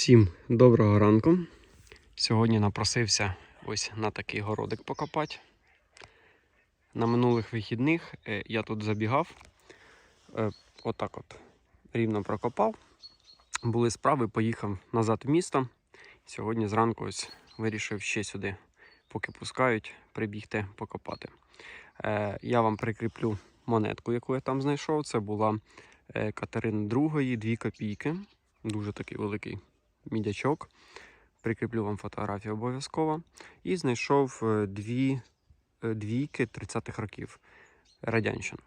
Всім доброго ранку. Сьогодні напросився ось на такий городик покопати. На минулих вихідних е, я тут забігав, е, отак от рівно прокопав. Були справи, поїхав назад в місто. Сьогодні зранку ось вирішив ще сюди, поки пускають, прибігти покопати. Е, Я вам прикріплю монетку, яку я там знайшов. Це була Катерини II, 2 копійки. Дуже такий великий мідячок. Прикріплю вам фотографію обов'язково. І знайшов е, дві е, двійки 30-х років радянщин.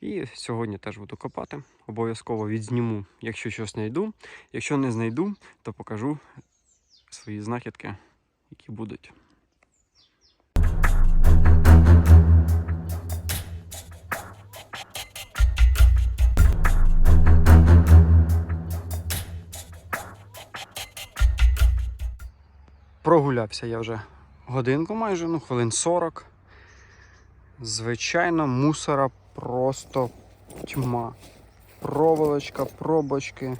І сьогодні теж буду копати. Обов'язково відзніму, якщо щось знайду. Якщо не знайду, то покажу свої знахідки, які будуть. Прогулявся я вже годинку майже, ну хвилин 40. Звичайно, мусора просто тьма. Проволочка, пробочки.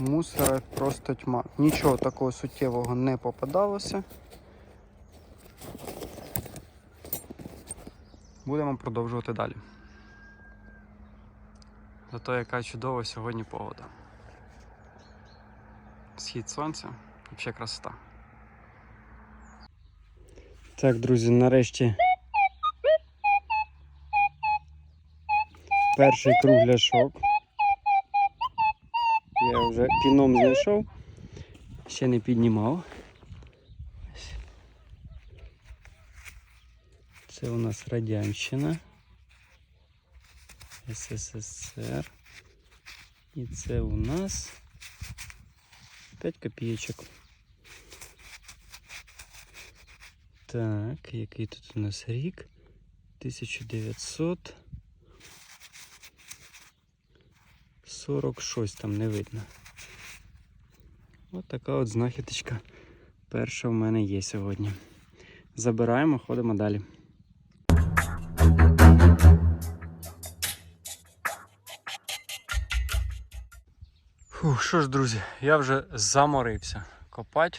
Мусора просто тьма. Нічого такого суттєвого не попадалося. Будемо продовжувати далі. Зато яка чудова сьогодні погода. Схід сонця, взагалі красота. Так, друзі, нарешті перший кругляшок. Я вже піном знайшов, ще не піднімав. Це у нас Радянщина, СССР. І це у нас 5 копійочок. Так, який тут у нас рік? 1900. 46 там не видно. Така от знахідочка перша в мене є сьогодні. Забираємо, ходимо далі. Фух, що ж, друзі, я вже заморився копати.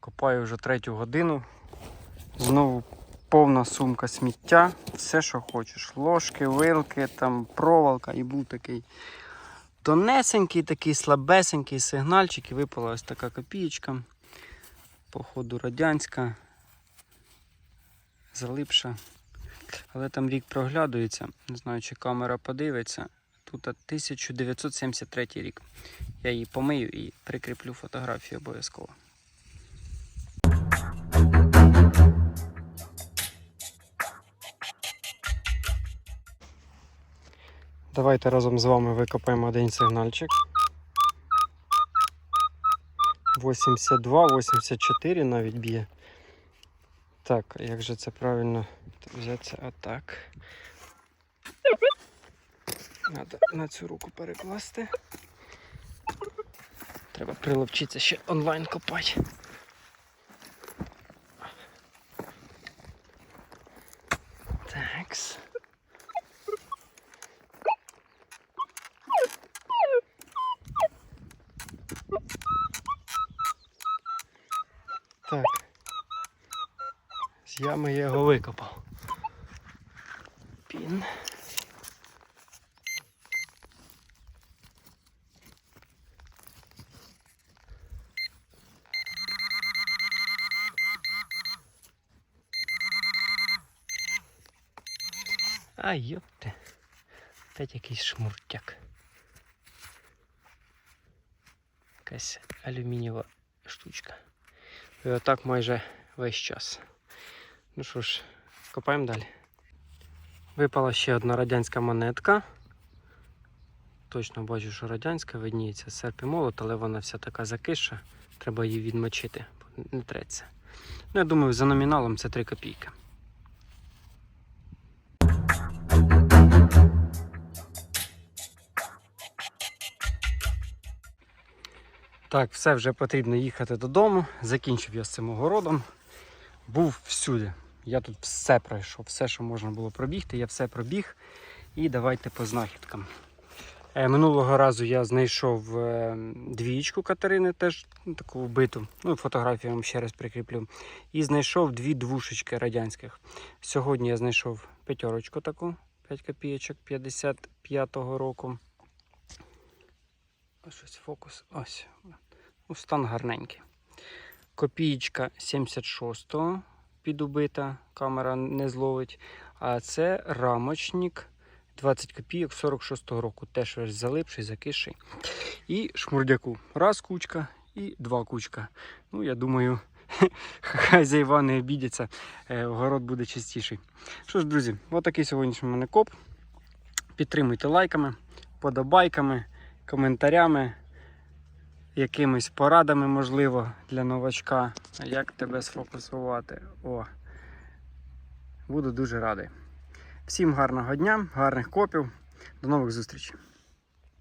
Копаю вже третю годину. Знову повна сумка сміття, все, що хочеш. Ложки, вилки, там проволока і був такий тонесенький, такий слабесенький сигнальчик і випала ось така копієчка. Походу радянська, залипша. Але там рік проглядується. Не знаю, чи камера подивиться. Тут 1973 рік. Я її помию і прикріплю фотографію обов'язково. Давайте разом з вами викопаємо один сигнальчик. 82, 84 навіть б'є. Так, як же це правильно взяти отак. Надо на цю руку перекласти. Треба приловчитися ще онлайн копати. Такс. Так. З ями я його викопав. Пін. А йопте. Опять якийсь шмуртяк. Якась алюмінієва штучка. І отак майже весь час. Ну що ж, копаємо далі. Випала ще одна радянська монетка. Точно бачу, що радянська видніється серп і молот, але вона вся така закиша. Треба її відмочити, не треться. Ну, я думаю, за номіналом це 3 копійки. Так, все вже потрібно їхати додому. Закінчив я з цим огородом. Був всюди. Я тут все пройшов, все, що можна було пробігти, я все пробіг. І давайте по знахідкам. Е, Минулого разу я знайшов е, двієчку Катерини, теж таку вбиту. Ну, фотографію вам ще раз прикріплю. І знайшов дві двушечки радянських. Сьогодні я знайшов п'ятерочку таку, 5 копійочок 55-го року. Ось ось фокус. Ось. Ну, стан гарненький. Копієчка 76-го підубита, камера не зловить. А це рамочник 20 копійок 46-го року. Теж весь залипший, закисший. І шмурдяку. Раз кучка і два кучка. Ну, я думаю, хазяїва не обідяться, е, город буде чистіший. Що ж, друзі, отакий сьогоднішній мене коп. Підтримуйте лайками, подобайками, коментарями, якимись порадами, можливо, для новачка, як тебе сфокусувати. О, буду дуже радий. Всім гарного дня, гарних копів. До нових зустрічей.